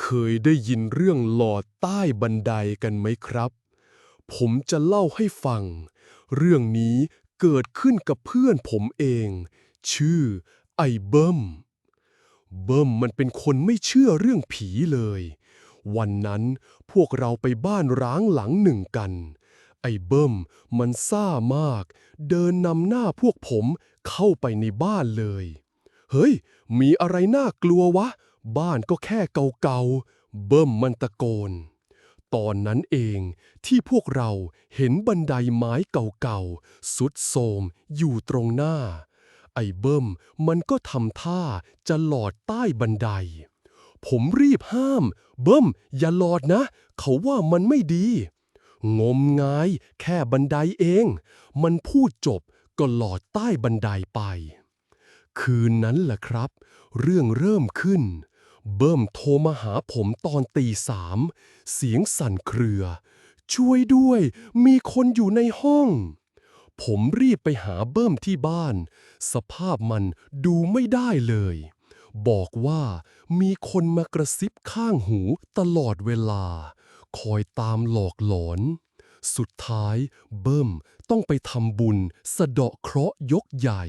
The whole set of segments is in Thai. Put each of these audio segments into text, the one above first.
เคยได้ยินเรื่องหลอดใต้บันไดกันไหมครับ ผมจะเล่าให้ฟัง เรื่องนี้เกิดขึ้นกับเพื่อนผมเอง ชื่อไอเบิ้ม เบิ้มมันเป็นคนไม่เชื่อเรื่องผีเลย วันนั้นพวกเราไปบ้านร้างหลังหนึ่งกัน ไอเบิ้มมันซ่ามาก เดินนำหน้าพวกผมเข้าไปในบ้านเลย เฮ้ย มีอะไรน่ากลัววะ บ้านก็แค่เก่าๆ เบิ้มมันตะโกน ตอนนั้นเองที่พวกเราเห็นบันไดไม้เก่าๆ สุดโทมอยู่ตรงหน้า ไอ้เบิ้มมันก็ทำท่าจะหลอดใต้บันได ผมรีบห้าม เบิ้มอย่าหลอดนะ เขาว่ามันไม่ดี งมงายแค่บันไดเอง มันพูดจบก็หลอดใต้บันไดไป คืนนั้นแหละครับ เรื่องเริ่มขึ้น เบิ้มโทรมาหาผมตอนตีสาม เสียงสั่นเครือ ช่วยด้วย มีคนอยู่ในห้อง ผมรีบไปหาเบิ้มที่บ้าน สภาพมันดูไม่ได้เลย บอกว่ามีคนมากระซิบข้างหูตลอดเวลา คอยตามหลอกหลอน สุดท้ายเบิ้มต้องไปทำบุญสะเดาะเคราะห์ยกใหญ่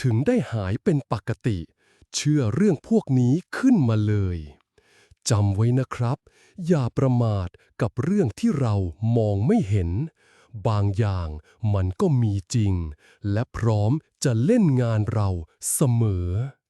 ถึงได้หายเป็นปกติ เชื่อเรื่องพวกนี้ขึ้นมาเลยจำไว้นะครับ อย่าประมาทกับเรื่องที่เรามองไม่เห็น บางอย่างมันก็มีจริง และพร้อมจะเล่นงานเราเสมอ